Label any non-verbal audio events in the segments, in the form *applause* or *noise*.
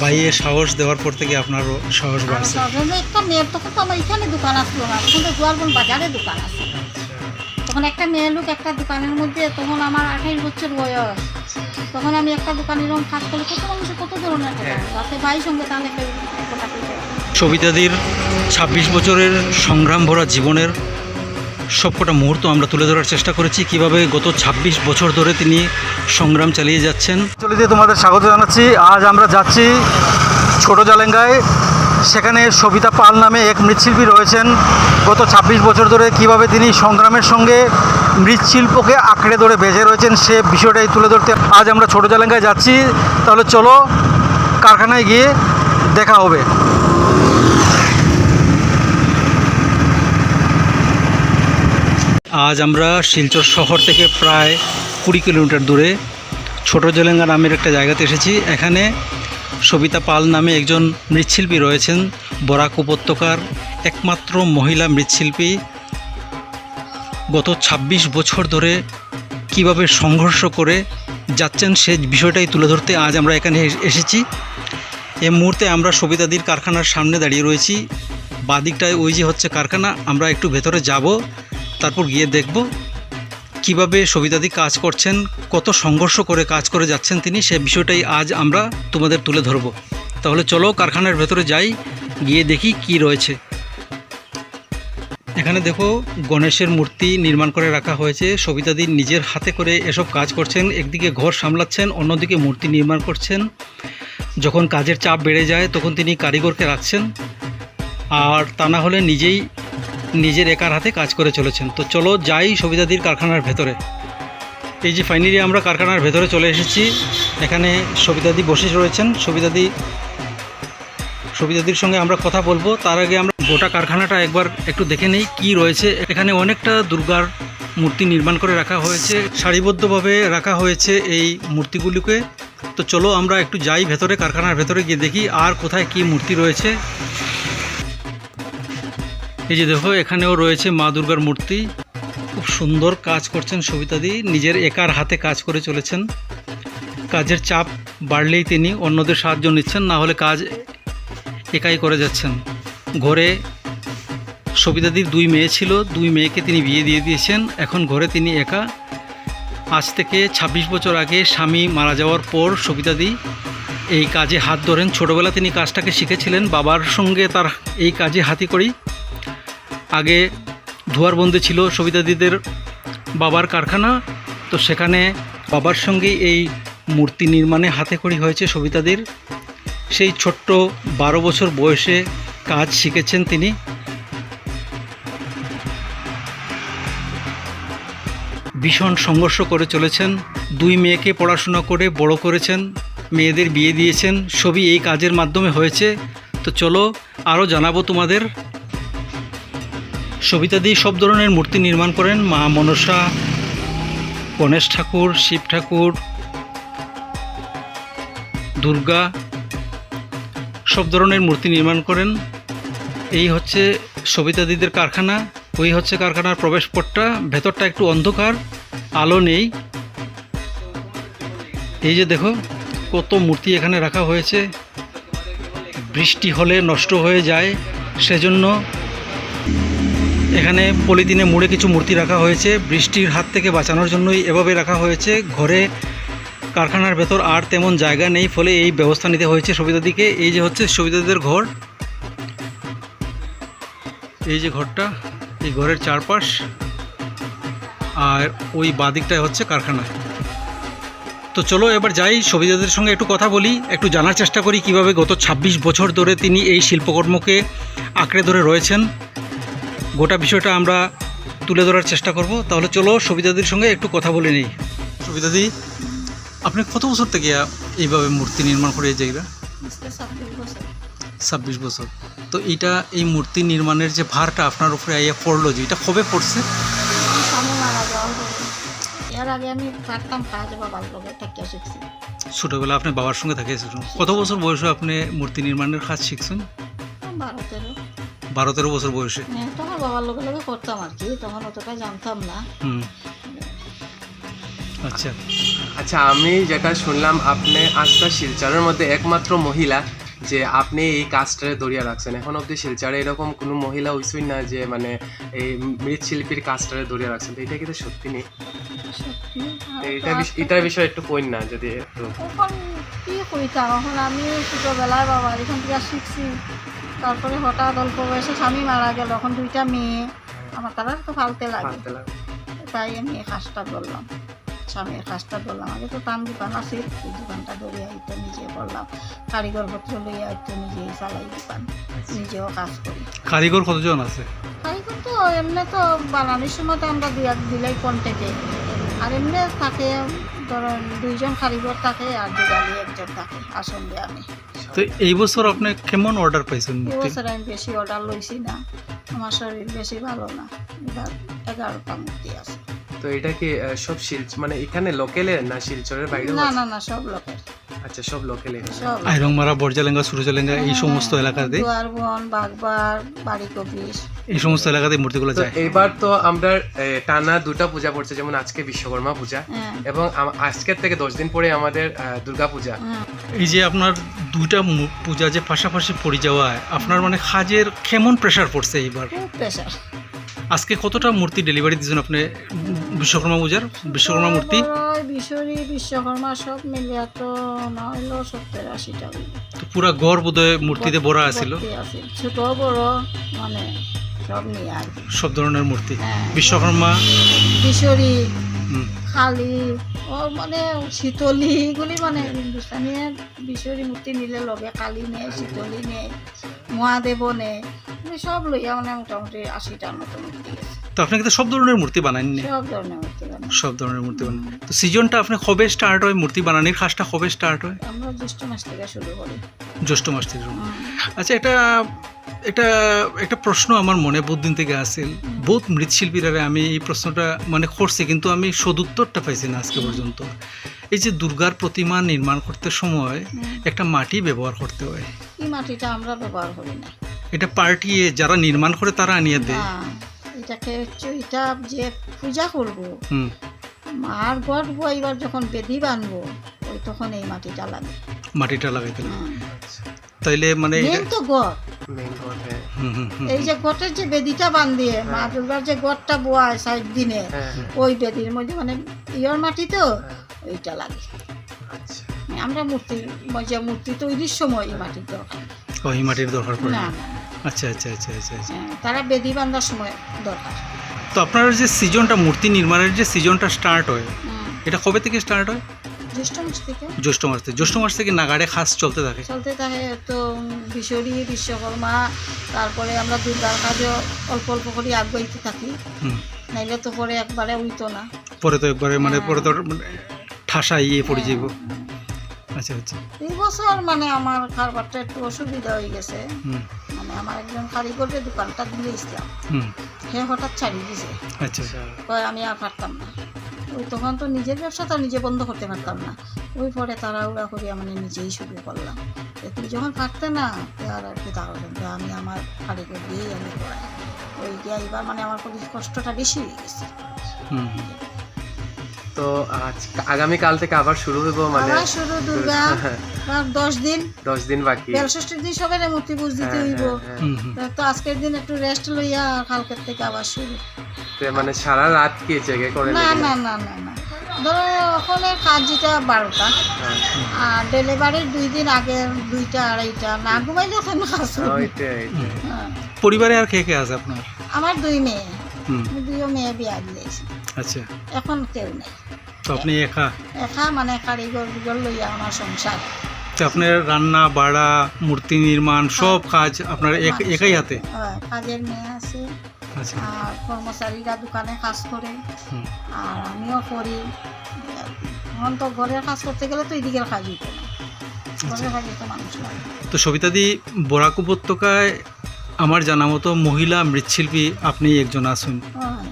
বাইয়ে সাহস দেওয়ার পর থেকে আপনারও সাহস বাড়ছে। একটা মেয়ের তখন তো আমার এখানে দোকান আসলো না তখন তো জোয়ারবন বাজারে দোকান আছে। তখন একটা মেয়ে লোক একটা দোকানের মধ্যে তখন আমার আঠাইশ বছর বয়স। তখন আমি একটা দোকান এরকম কাজ করলে কত মানুষের কত ধরনের রাতে ভাইয়ের সঙ্গে তাহলে সবিতাদির ছাব্বিশ বছরের সংগ্রাম ভরা জীবনের সবকটা মুহূর্ত আমরা তুলে ধরার চেষ্টা করেছি। কীভাবে গত ২৬ বছর ধরে তিনি সংগ্রাম চালিয়ে যাচ্ছেন। চলিতে তোমাদের স্বাগত জানাচ্ছি। আজ আমরা যাচ্ছি ছোট জালেঙ্গায়। সেখানে সবিতা পাল নামে এক মৃৎশিল্পী রয়েছেন। গত ২৬ বছর ধরে কীভাবে তিনি সংগ্রামের সঙ্গে মৃৎশিল্পকে আঁকড়ে ধরে বেঁচে রয়েছেন, সে বিষয়টাই তুলে ধরতে আজ আমরা ছোট জালেঙ্গায় যাচ্ছি। তাহলে চলো কারখানায় গিয়ে দেখা হবে। আজ আমরা শিলচর শহর থেকে প্রায় কুড়ি কিলোমিটার দূরে ছোট জেলেঙ্গা নামের একটা জায়গাতে এসেছি। এখানে সবিতা পাল নামে একজন মৃৎশিল্পী রয়েছেন, বরাক উপত্যকার একমাত্র মহিলা মৃৎশিল্পী। গত ২৬ বছর ধরে কীভাবে সংঘর্ষ করে যাচ্ছেন সে বিষয়টাই তুলে ধরতে আজ আমরা এখানে এস- এসেছি। এ মুহূর্তে আমরা সবিতাদির কারখানার সামনে দাঁড়িয়ে রয়েছি। বাদিকটায় ওই যে হচ্ছে কারখানা, আমরা একটু ভেতরে যাব। তারপর গিয়ে দেখব কীভাবে সবিতাদি কাজ করছেন, কত সংঘর্ষ করে কাজ করে যাচ্ছেন তিনি, সে বিষয়টাই আজ আমরা তোমাদের তুলে ধরব। তাহলে চলো কারখানার ভেতরে যাই, গিয়ে দেখি কি রয়েছে। এখানে দেখো গণেশের মূর্তি নির্মাণ করে রাখা হয়েছে। সবিতাদি নিজের হাতে করে এসব কাজ করছেন, একদিকে ঘর সামলাচ্ছেন, অন্যদিকে মূর্তি নির্মাণ করছেন। যখন কাজের চাপ বেড়ে যায়, তখন তিনি কারিগরকে রাখছেন। আর তা না হলে নিজেই নিজের একার হাতে কাজ করে চলেছেন। তো চলো যাই সবিতাদির কারখানার ভেতরে। এই যে ফাইনালি আমরা কারখানার ভেতরে চলে এসেছি। এখানে সবিতাদি বসে রয়েছেন। সবিতাদি সবিতাদির সঙ্গে আমরা কথা বলব। তার আগে আমরা গোটা কারখানাটা একবার একটু দেখে নেই কি রয়েছে। এখানে অনেকটা দুর্গার মূর্তি নির্মাণ করে রাখা হয়েছে। সারিবদ্ধভাবে রাখা হয়েছে এই মূর্তিগুলিকে। তো চলো আমরা একটু যাই ভেতরে, কারখানার ভেতরে গিয়ে দেখি আর কোথায় কি মূর্তি রয়েছে। এই যে দেখো, এখানেও রয়েছে মা দুর্গার মূর্তি। খুব সুন্দর কাজ করছেন সবিতাদি। নিজের একার হাতে কাজ করে চলেছেন। কাজের চাপ বাড়লেই তিনি অন্যদের সাহায্য নিচ্ছেন, না হলে কাজ একাই করে যাচ্ছেন। ঘরে সবিতাদির দুই মেয়ে ছিল, দুই মেয়েকে তিনি বিয়ে দিয়ে দিয়েছেন। এখন ঘরে তিনি একা। আজ থেকে ২৬ বছর আগে স্বামী মারা যাওয়ার পর সবিতাদি এই কাজে হাত ধরেন। ছোটোবেলা তিনি কাজটাকে শিখেছিলেন। বাবার সঙ্গে তার এই কাজে হাতি করি। আগে ধোয়ারবন্দি ছিল সবিতাদিদের বাবার কারখানা, তো সেখানে বাবার সঙ্গেই এই মূর্তি নির্মাণে হাতে করি হয়েছে সবিতাদির সেই ছোট্ট বারো বছর বয়সে কাজ শিখেছেন তিনি। ভীষণ সংঘর্ষ করে চলেছেন, দুই মেয়েকে পড়াশোনা করে বড় করেছেন, মেয়েদের বিয়ে দিয়েছেন, সবই এই কাজের মাধ্যমে হয়েছে। তো চলো আরও জানাব তোমাদের। সবিতাদি সব ধরনের মূর্তি নির্মাণ করেন মা মনসা, গণেশ ঠাকুর, শিব ঠাকুর, দুর্গা, সব ধরনের মূর্তি নির্মাণ করেন। এই হচ্ছে সবিতাদিদের কারখানা। ওই হচ্ছে কারখানার প্রবেশপথটা। ভেতরটা একটু অন্ধকার, আলো নেই। এই যে দেখো, কত মূর্তি এখানে রাখা হয়েছে। বৃষ্টি হলে নষ্ট হয়ে যায়, সেজন্য এখানে পলিথিনে মুড়ে কিছু মূর্তি রাখা হয়েছে। বৃষ্টির হাত থেকে বাঁচানোর জন্যই এভাবে রাখা হয়েছে। ঘরে কারখানার ভেতর আর তেমন জায়গা নেই, ফলে এই ব্যবস্থা নিতে হয়েছে সুবিধাদিকে এই যে হচ্ছে সুবিধাদের ঘর। এই যে ঘরটা, এই ঘরের চারপাশ আর ওই বাদিকটায় হচ্ছে কারখানা। তো চলো এবার যাই সবিতাদের সঙ্গে একটু কথা বলি, একটু জানার চেষ্টা করি কীভাবে গত ২৬ বছর ধরে তিনি এই শিল্পকর্মকে আঁকড়ে ধরে রয়েছেন। গোটা বিষয়টা আমরা তুলে ধরার চেষ্টা করব। তাহলে চলো সবিতাদির সঙ্গে একটু কথা বলে নিই। সবিতাদি আপনি কত বছর থেকে এইভাবে মূর্তি নির্মাণ করে এই জায়গা ছাব্বিশ বছর। তো এইটা এই মূর্তি নির্মাণের যে ভারটা আপনার উপরে আইয়া পড়ল যে এটা কবে পড়ছে? ছোটোবেলা আপনি বাবার সঙ্গে থাকে কত বছর বয়সে আপনি মূর্তি নির্মাণের কাজ শিখছেন? বারো তেরো। বারো তেরো বছর বয়সে। হ্যাঁ তখন বাবার লোকের লোকে করতাম আর কি তখন অতটা জানতাম না। আচ্ছা। আচ্ছা আমি যেটা শুনলাম আপনি আজকা শিলচরের মধ্যে একমাত্র মহিলা যে আপনি এই কাজটারে দরিয়া রাখছেন। এখন অব্দি শিলচরে এরকম কোনো মহিলা হইসই না যে মানে এই মৃৎশিল্পীর কাজটারে দরিয়া রাখছেন। তো এটা কিন্তু সত্যি নেই এটা এটার বিষয়ে একটু কইন না যদি একটু। কি কইতাম? এখন আমি ছোটোবেলায় বাবা এখান থেকে শিখছি। তারপরে হঠাৎ অল্প বয়সে স্বামী মারা গেল এখন দুইটা মেয়ে। আমার তারা তো ফালতে লাগে। তাই আমি এই কাজটা ধরলাম স্বামীর কাজটা ধরলাম আগে তো টান দোকান আছে এই দোকানটা ধরে আইতো নিজে করলাম। কারিগর পত্র লইয়া আইতো নিজেই চালাই দোকান নিজেও কাজ করি। কারিগর কতজন আছে? কারিগর তো এমনি তো বানানোর সময় তো আমরা দুই এক দিলেই কন্টেকে আর এমনি থাকে ধরেন দুইজন কারিগর থাকে আর যোগালি একজন থাকে আসলে আমি। তো এই বছর আপনি কেমন অর্ডার পাইছেন মূর্তি বছর আমি বেশি অর্ডার লইছি না। আমার শরীর বেশি ভালো না। এবার এগারোটা মূর্তি আছে। তো এটা কি আহ, সব শিলচ মানে এখানে লোকেলে না শিলচরের বাইরে না আছে? না না সব লোকের আচ্ছা সব লোকেলে সব আইরংমারা বর্জালেঙ্গা সুরজালেঙ্গা এই সমস্ত এলাকাতে? দুয়ারবন বাগবার বাড়ি কপিস এই সমস্ত এলাকাতে মূর্তিগুলো যায়। এবার তো আমরা টানা দুটা পূজা পড়ছে যেমন আজকে বিশ্বকর্মা পূজা হ্যাঁ। এবং আজকের থেকে দশ দিন পরে আমাদের দুর্গা পূজা। হ্যাঁ। এই যে আপনার দুইটা পূজা যে পাশাপাশি পড়ে যাওয়ায় আপনার মানে কাজের কেমন প্রেশার পড়ছে এইবার? প্রেশার আজকে কতটা মূর্তি ডেলিভারি দিয়েছেন আপনি? বিশ্বকর্মা পূজার? বিশ্বকর্মা মূর্তি? বিশ্বরী বিশ্বকর্মা সব মিলিয়া তো না হইল সত্তর আশিটা। তো পুরা গড় বোধহয় মূর্তিতে ভরা আছিল। ছোট বড় মানে সব নিয়ে আর কি। সব ধরনের মূর্তি। হ্যাঁ। বিশ্বকর্মা। বিশ্বরী খালি ও মানে শীতলি এগুলি মানে হিন্দুস্তানি বিশ্বরী মূর্তি নিলে লগে কালি নেয় শীতলি নে মহাদেব নে মানে সব লইয়া মানে মোটামুটি আশিটার মতো মূর্তি গেছে তো আপনি কিন্তু সব ধরনের মূর্তি বানাননি। সব ধরনের মূর্তি বানাই। সব ধরনের মূর্তি বানান। তো সিজনটা আপনি কবে স্টার্ট হয় মূর্তি বানানির কাজটা কবে স্টার্ট হয়? আমরা জ্যৈষ্ঠ মাস থেকে শুরু করি। জ্যৈষ্ঠ মাস থেকে শুরু। আচ্ছা এটা এটা একটা প্রশ্ন আমার মনে বহুত দিন থেকে আসছিল বহুত মৃৎশিল্পীরা আমি এই প্রশ্নটা মানে করছি কিন্তু আমি সদুত্তরটা পাইছি না আজকে পর্যন্ত। এই যে দুর্গার প্রতিমা নির্মাণ করতে সময় একটা মাটি ব্যবহার করতে হয়। এই মাটিটা আমরা ব্যবহার করি না। এটা পার্টিয়ে যারা নির্মাণ করে তারা আনিয়ে দেয়। না, এটাকে হচ্ছে এটা যে পূজা করব হুম। মার গড়বো এবার যখন বেদি বানবো ওই তখন এই মাটিটা লাগে মাটিটা লাগাইতে লাগে। তাইলে মানে মেন তো গড়। হুম এই যে গটের যে বেদিটা বান্ধিয়ে মা দুর্গার যে গড়টা বোয়ায় সাইড দিনে হ্যাঁ ওই বেদির মধ্যে মানে ইয়র মাটি তো হ্যাঁ, ওইটা লাগে। আচ্ছা। আমরা মূর্তি যে মূর্তি তৈরির সময় এই মাটির দরকার। ওই মাটির দরকার পড়ে। না, আচ্ছা আচ্ছা আচ্ছা আচ্ছা আচ্ছা। হ্যাঁ, তারা বেদি বান্ধার সময় দরকার। তো আপনার যে সিজনটা মূর্তি নির্মাণের যে সিজনটা স্টার্ট হয় এটা কবে থেকে স্টার্ট হয়? জ্যৈষ্ঠ মাস থেকে। জ্যৈষ্ঠ মাস থেকে। জ্যৈষ্ঠ মাস থেকে নাগাড়ে খাস চলতে থাকে। চলতে থাকে তো বিশ্বরী বিশ্বকর্মা তারপরে আমরা দুর্গার কাজও অল্প অল্প করে আগাইতে থাকি। নাইলে তো পরে একবারে উইতো না। পরে তো একবারে মানে হ্যাঁ। পরে তো মানে ঠাসা ইয়ে পড়ে যাইব। আচ্ছা আচ্ছা। এই বছর মানে আমার কারবারটা একটু অসুবিধা হয়ে গেছে। মানে আমার একজন কারিগরের দোকানটা দিলে ইসলাম হুম। সে হঠাৎ ছাড়িয়ে দিছে আচ্ছা। কয় আমি আর পারতাম না। ওই তখন তো নিজের ব্যবসা তো নিজে বন্ধ করতে পারতাম না। ওই পরে তাড়াহুড়া করে মানে নিজেই শুরু করলাম। তুমি যখন পারতে না আর আর কি তাড়াহুড়া আমি আমার কারিগর দিয়েই আমি করাই। ওই গিয়ে এবার মানে আমার কষ্টটা বেশি হয়ে গেছে। হুম। তো আজ আগামী কাল থেকে আবার শুরু হইব মানে আবার শুরু দুর্গা। *laughs* হ্যাঁ, আর দশ দিন। দশ দিন বাকি। বেলষষ্ঠীর দিন সবাই মূর্তি পুজ দিতে হ্যাঁ, হইব। হ্যাঁ, তো আজকের দিন একটু রেস্ট লইয়া আর কালকের থেকে আবার শুরু। তো মানে সারা রাত কি জেগে করে না না না না না। ধরো ওখানে কাজ যেটা বারোটা। আর ডেলিভারির দুই দিন আগে দুইটা আড়াইটা। না ঘুমাইলে ওখানে কাজ। হ্যাঁ। পরিবারে আর কে কে আছে আপনার? আমার দুই মেয়ে। দুইও মেয়ে বিয়া দিয়েছি। আচ্ছা। এখন কেউ নেই। তো আপনি একা? একা মানে কারিগর গুগর লইয়া আমার সংসার। তো আপনার রান্না বাড়া মূর্তি নির্মাণ সব কাজ আপনার এক- একাই হাতে? হ্যাঁ, কাজের মেয়ে আছে। আচ্ছা। আর কর্মচারীরা দোকানে কাজ করে। আর আমিও করি। এখন তো ঘরের কাজ করতে গেলে তো এদিকের কাজ হইতো না ঘরের কাজে তো মানুষ তো সবিতাদি বরাক উপত্যকায় আমার জানা মতো মহিলা মৃৎশিল্পী আপনি একজন আসুন হ্যাঁ,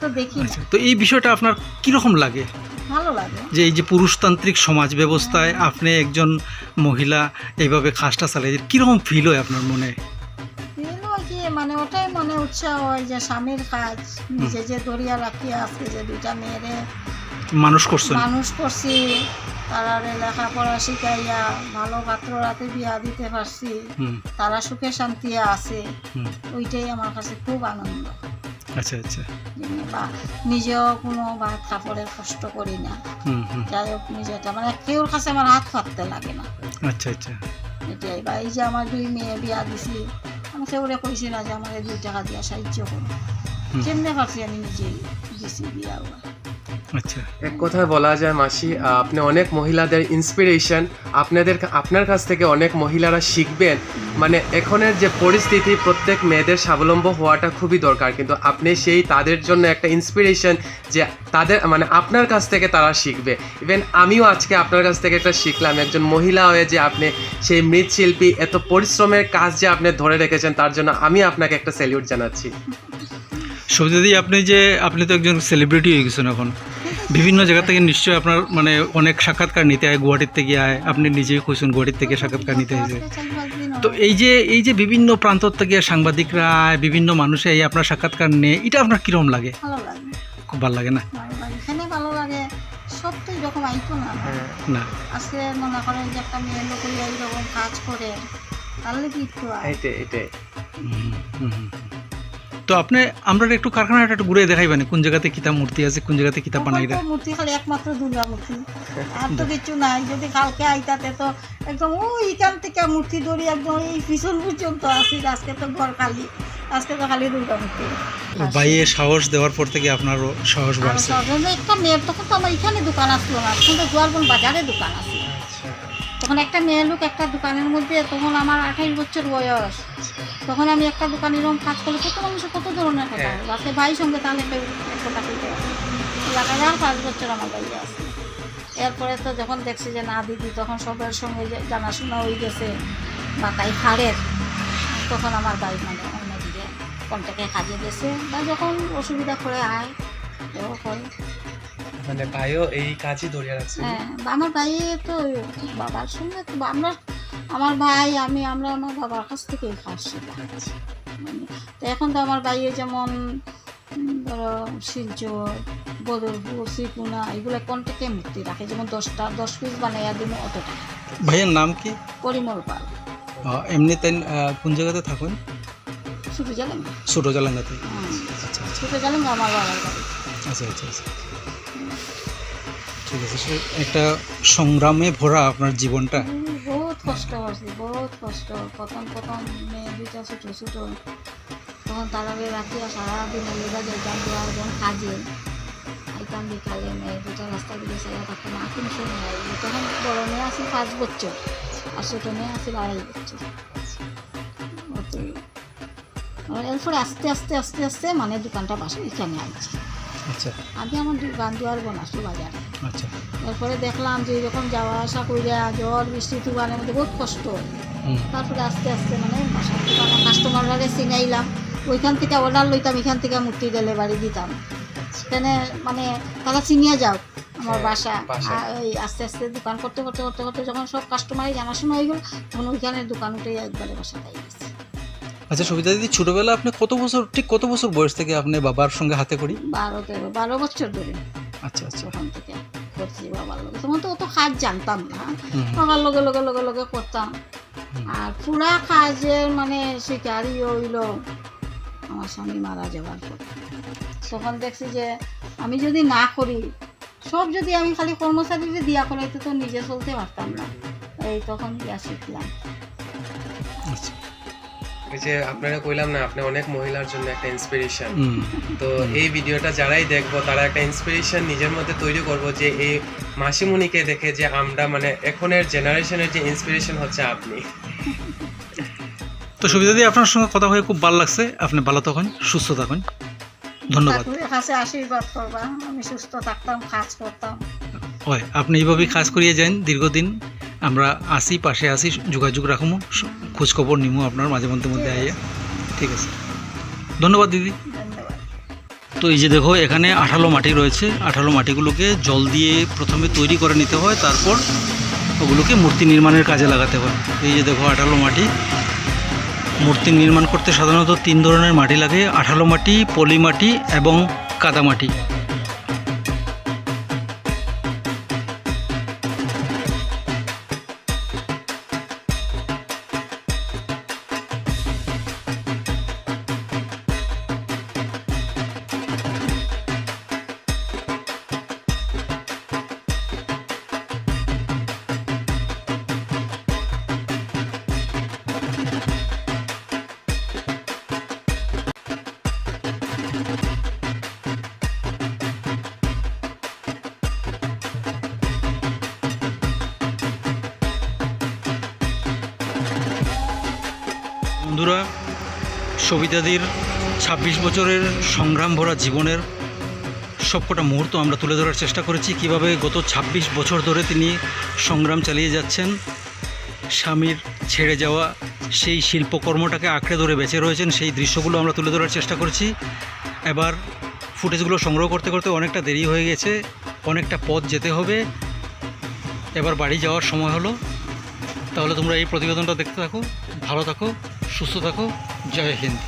তো দেখি আচ্ছা তো এই বিষয়টা আপনার কীরকম লাগে? ভালো লাগে। যে এই যে পুরুষতান্ত্রিক সমাজ ব্যবস্থায় আপনি একজন মহিলা এইভাবে কাজটা চালিয়ে কীরকম ফিল হয় আপনার মনে? মানে ওটাই মনে উৎসাহ হয় যে স্বামীর কাজ নিজে যে দরিয়া রাখিয়া আছে যে দুইটা মেয়েরে মানুষ করছেন? মানুষ করছি তারা লেখাপড়া শিখাইয়া ভালো পাত্র রাতে বিয়া দিতে পারছি তারা সুখে শান্তি আছে ওইটাই আমার কাছে খুব আনন্দ। আচ্ছা আচ্ছা। বা নিজেও কোনো ভাত কাপড়ের কষ্ট করি না। যাই হোক নিজেটা মানে কেউর কাছে আমার হাত পাততে লাগে না। আচ্ছা আচ্ছা। এটাই বা এই যে আমার দুই মেয়ে বিয়া দিছি আমি কেউরে কইছি না যে আমার দুই টাকা দিয়া সাহায্য করো। কেমনে পারছি আমি নিজেই দিছি বিয়া এক কথায় বলা যায় মাসি আপনি অনেক মহিলাদের ইন্সপিরেশন আপনাদের আপনার কাছ থেকে অনেক মহিলারা শিখবেন। মানে এখনের যে পরিস্থিতি প্রত্যেক মেয়েদের স্বাবলম্ব হওয়াটা খুবই দরকার। কিন্তু আপনি সেই তাদের জন্য একটা ইন্সপিরেশন যে তাদের মানে আপনার কাছ থেকে তারা শিখবে। ইভেন আমিও আজকে আপনার কাছ থেকে একটা শিখলাম। একজন মহিলা হয়ে যে আপনি সেই মৃৎশিল্পী এত পরিশ্রমের কাজ যে আপনি ধরে রেখেছেন তার জন্য আমি আপনাকে একটা স্যালিউট জানাচ্ছি। সবিতাদি আপনি যে আপনি তো একজন সেলিব্রিটি হয়ে গেছেন এখন। বিভিন্ন জায়গা থেকে নিশ্চয়ই আপনার মানে অনেক সাক্ষাৎকার নিতে হয় গুয়াহাটির থেকে আয়। আপনি নিজেই কইছেন গুয়াহাটির থেকে সাক্ষাৎকার নিতে হয়েছে। তো এই যে এই যে বিভিন্ন প্রান্ত থেকে সাংবাদিকরা আয়, বিভিন্ন মানুষে এই আপনার সাক্ষাৎকার নেয় এটা আপনার কীরকম লাগে? খুব ভালো লাগে না? ভালো লাগে। তো এরকম আইতো না। না। আজকে মনে করেন যে একটা মেয়ে লোক হইয়া এইরকম কাজ করে তাহলে কি একটু আয়। এটাই তো আপনি আমরা একটু কারখানাটা একটু ঘুরে দেখাইবেন কোন জায়গাতে কিতাব মূর্তি আছে কোন জায়গাতে কিতাব বানাই তো মূর্তি খালি একমাত্র দুর্গা মূর্তি আর তো কিছু নাই যদি কালকে আইতাতে তো একদম ওই এখান থেকে মূর্তি ধরি একদম এই পিছন পর্যন্ত আসি আজকে তো ঘর খালি আজকে তো খালি দুর্গা মূর্তি বাইয়ে সাহস দেওয়ার পর থেকে আপনারও সাহস বাড়ছে। একটা মেয়ের তখন তো আমার এখানে দোকান আসলো না তখন তো জোয়ারবন বাজারে দোকান আছে। তখন একটা মেয়ে লোক একটা দোকানের মধ্যে তখন আমার আঠাইশ বছর বয়স। তখন আমি একটা দোকান এরকম কাজ করলে কত মানুষের কত ধরনের কথা? হ্যাঁ। আছে ভাই সঙ্গে তাহলে কথা কইতে। আর পাঁচ বছর আমার বাইরে আছে। এরপরে তো যখন দেখছি যে না দিদি তখন সবার সঙ্গে জানাশোনা হয়ে গেছে বা তাই হাড়ের তখন আমার বাড়ি মানে অন্যদিকে কন্ট্যাক্টে কাজে গেছে বা যখন অসুবিধা করে আয় এও করে। মানে ভাইও এই কাজই ধরিয়ে রাখছে। হ্যাঁ আমার ভাই তো বাবার সঙ্গে তো আমরা আমার ভাই আমি আমরা আমার বাবার কাছ থেকেই খাচ্ছি মানে তো এখন তো আমার ভাইয়ে যেমন ধরো শিলচর বদরপুর শ্রীপুনা এগুলো কন্টেকে মূর্তি রাখে। যেমন দশটা দশ পিস বানাইয়া দিন অত টাকা ভাইয়ের নাম কি? পরিমল পাল। এমনি তাই কোন জায়গাতে থাকুন? ছুটে গেলেন ছোটো জালাঙ্গাতে আচ্ছা আচ্ছা। ছুটে গেলেন আমার বাবার বাড়ি। আচ্ছা আচ্ছা আচ্ছা। ঠিক আছে সে একটা সংগ্রামে ভরা আপনার জীবনটা। বহুত কষ্ট করছি বহুত কষ্ট। প্রথম প্রথম মেয়ে দুইটা ছোটো ছোটো। তখন তারাকে রাখিয়া সারাদিন লেগা যাইতাম দেওয়ার যখন কাজে। আইতাম বিকালে মেয়ে দুটা রাস্তা দিকে চাইয়া থাকতাম এখন সময় তখন বড় মেয়ে আছে পাঁচ বছর আর ছোটো মেয়ে আছে আড়াই বছর। আর এরপরে আস্তে আস্তে আস্তে আস্তে মানে দোকানটা বাসা এখানে আনছে। আচ্ছা। আগে আমার দোকান দুয়ার বনাসলো বাজারে। আচ্ছা। এরপরে দেখলাম যে এরকম যাওয়া আসা করিয়া ঝড় বৃষ্টি তুফানের মধ্যে বহুত কষ্ট। তারপরে আস্তে আস্তে মানে আমার কাস্টমাররা চিনাইলাম ওইখান থেকে অর্ডার লইতাম এখান থেকে মূর্তি ডেলিভারি দিতাম। সেখানে মানে তারা চিনিয়ে যাও আমার হ্যাঁ, বাসা। ওই আস্তে আস্তে দোকান করতে করতে করতে করতে যখন সব কাস্টমারই জানাশোনা হয়ে গেল তখন ওইখানে দোকান উঠে একবারে বাসা তাই গেছে। আচ্ছা সুবিধা দিদি ছোটবেলা আপনি কত বছর ঠিক কত বছর বয়স থেকে আপনি বাবার সঙ্গে হাতে করি? বারো তেরো বারো বছর ধরে। আচ্ছা আচ্ছা। ওখান থেকে করছি বাবার লগে। তখন তো অত কাজ জানতাম না। বাবার লগে লগে লগে লগে করতাম। আর পুরা কাজের মানে শিকারি হইল আমার স্বামী মারা যাওয়ার পর। তখন দেখছি যে আমি যদি না করি সব যদি আমি খালি কর্মচারীদের দিয়া করাইতে তো নিজে চলতে পারতাম না। এই তখন ইয়া শিখলাম। যে আপনারা কইলাম না আপনি অনেক মহিলার জন্য একটা ইন্সপিরেশন তো এই ভিডিওটা যারাই দেখব তারা একটা ইন্সপিরেশন নিজের মধ্যে তৈরি করব যে এই মাসিমণিকে দেখে যে আমরা মানে এখনের জেনারেশনের যে ইন্সপিরেশন হচ্ছে আপনি। তো সবিতা দিদি আপনার সঙ্গে কথা হয়ে খুব ভালো লাগছে। আপনি ভালো থাকুন সুস্থ থাকুন। ধন্যবাদ। কাছে আশীর্বাদ করবা। আমি সুস্থ থাকতাম কাজ করতাম। হয় আপনি এইভাবেই কাজ করিয়ে যান দীর্ঘদিন। আমরা আসি পাশে আসি যোগাযোগ রাখব খোঁজখবর নিমু আপনার মাঝে মধ্যে মধ্যে আইয়া। ঠিক আছে। ধন্যবাদ দিদি। তো এই যে দেখো এখানে আঠালো মাটি রয়েছে। আঠালো মাটিগুলোকে জল দিয়ে প্রথমে তৈরি করে নিতে হয় তারপর ওগুলোকে মূর্তি নির্মাণের কাজে লাগাতে হয়। এই যে দেখো আঠালো মাটি। মূর্তি নির্মাণ করতে সাধারণত তিন ধরনের মাটি লাগে। আঠালো মাটি পলি মাটি এবং কাদা মাটি। বন্ধুরা, সবিতাদির ছাব্বিশ বছরের সংগ্রাম ভরা জীবনের সবকটা মুহূর্ত আমরা তুলে ধরার চেষ্টা করেছি, কীভাবে গত ২৬ বছর ধরে তিনি সংগ্রাম চালিয়ে যাচ্ছেন, স্বামীর ছেড়ে যাওয়া, সেই শিল্পকর্মটাকে আঁকড়ে ধরে বেঁচে রয়েছেন, সেই দৃশ্যগুলো আমরা তুলে ধরার চেষ্টা করেছি। এবার ফুটেজগুলো সংগ্রহ করতে করতে অনেকটা দেরি হয়ে গেছে, অনেকটা পথ যেতে হবে। এবার বাড়ি যাওয়ার সময় হলো। তাহলে তোমরা এই প্রতিবেদনটা দেখতে থাকো, ভালো থাকো। সুস্থ থাকো জয় হিন্দ।